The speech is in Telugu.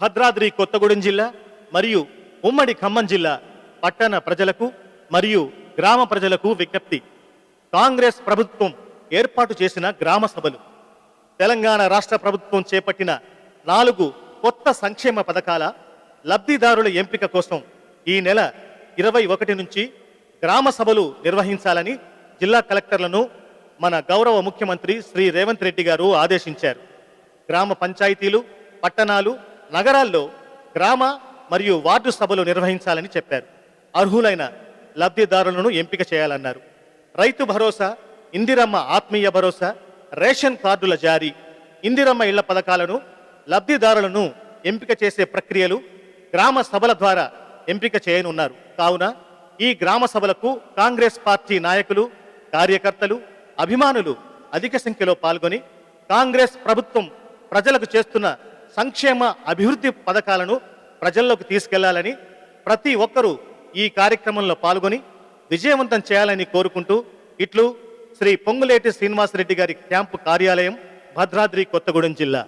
భద్రాద్రి కొత్తగూడెం జిల్లా మరియు ఉమ్మడి ఖమ్మం జిల్లా పట్టణ ప్రజలకు మరియు గ్రామ ప్రజలకు విజ్ఞప్తి. కాంగ్రెస్ ప్రభుత్వం ఏర్పాటు చేసిన గ్రామ సభలు తెలంగాణ రాష్ట్ర ప్రభుత్వం చేపట్టిన నాలుగు కొత్త సంక్షేమ పథకాల లబ్ధిదారుల ఎంపిక కోసం ఈ నెల ఇరవై ఒకటి నుంచి గ్రామ సభలు నిర్వహించాలని జిల్లా కలెక్టర్లను మన గౌరవ ముఖ్యమంత్రి శ్రీ రేవంత్ రెడ్డి గారు ఆదేశించారు. గ్రామ పంచాయతీలు పట్టణాలు నగరాల్లో గ్రామ మరియు వార్డు సభలు నిర్వహించాలని చెప్పారు. అర్హులైన లబ్ధిదారులను ఎంపిక చేయాలన్నారు. రైతు భరోసా ఇందిరమ్మ ఆత్మీయ భరోసా రేషన్ కార్డుల జారీ ఇందిరమ్మ ఇళ్ళ పథకాలను లబ్ధిదారులను ఎంపిక చేసే ప్రక్రియలు గ్రామ సభల ద్వారా ఎంపిక చేయనున్నారు. కావున ఈ గ్రామ సభలకు కాంగ్రెస్ పార్టీ నాయకులు కార్యకర్తలు అభిమానులు అధిక సంఖ్యలో పాల్గొని కాంగ్రెస్ ప్రభుత్వం ప్రజలకు చేస్తున్న సంక్షేమ అభివృద్ధి పథకాలను ప్రజల్లోకి తీసుకెళ్ళాలని ప్రతి ఒక్కరూ ఈ కార్యక్రమంలో పాల్గొని విజయవంతం చేయాలని కోరుకుంటూ ఇట్లు శ్రీ పొంగులేటి శ్రీనివాసరెడ్డి గారి క్యాంపు కార్యాలయం భద్రాద్రి కొత్తగూడెం జిల్లా.